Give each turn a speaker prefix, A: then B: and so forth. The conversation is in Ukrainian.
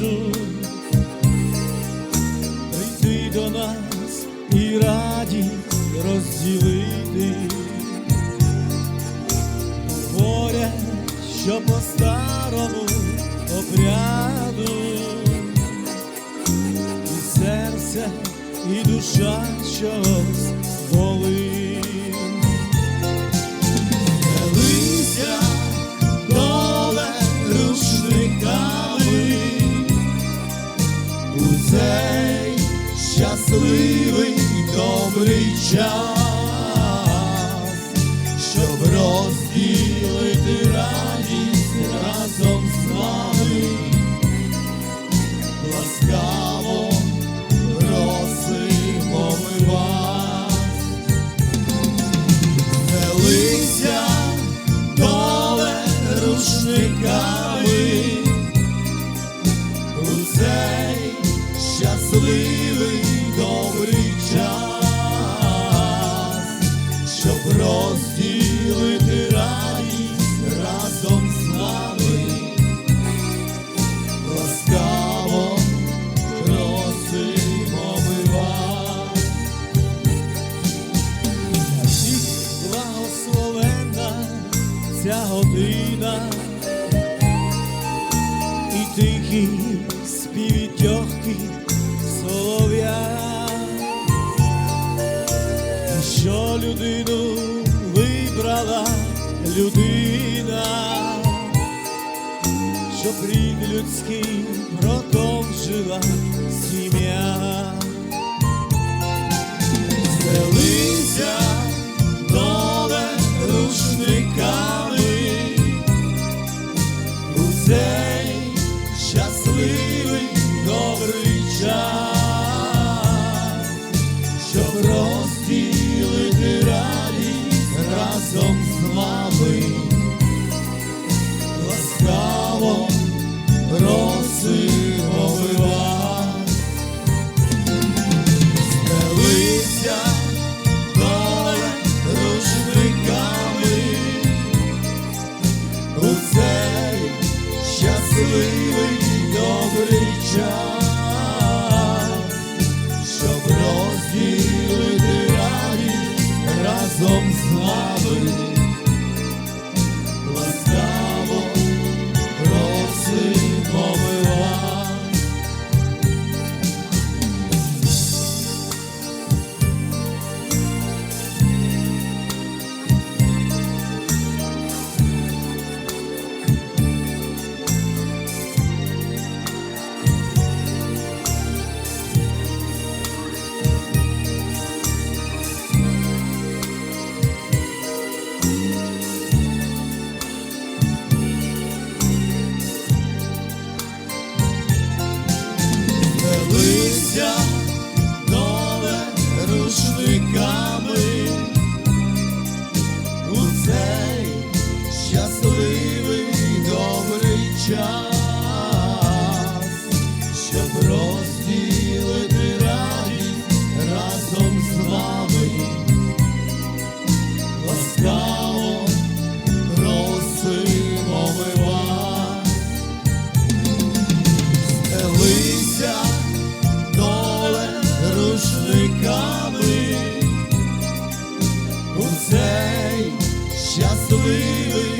A: прошу прийти до нас і радість розділити. Говорять, що по старому обряду і серце, і душа щось болить. Добрий щоб розділити радість разом з вами, ласкаво просимо ми вас. Велися доле рушниками у цей щасливий вибрала людина, щоб рід людський продовжила сім'я. Ми. Стелися рушниками цей щасливий добрий час, щоб розділити Велися нове рушниками. У цей щасливий добрий час, щасливий.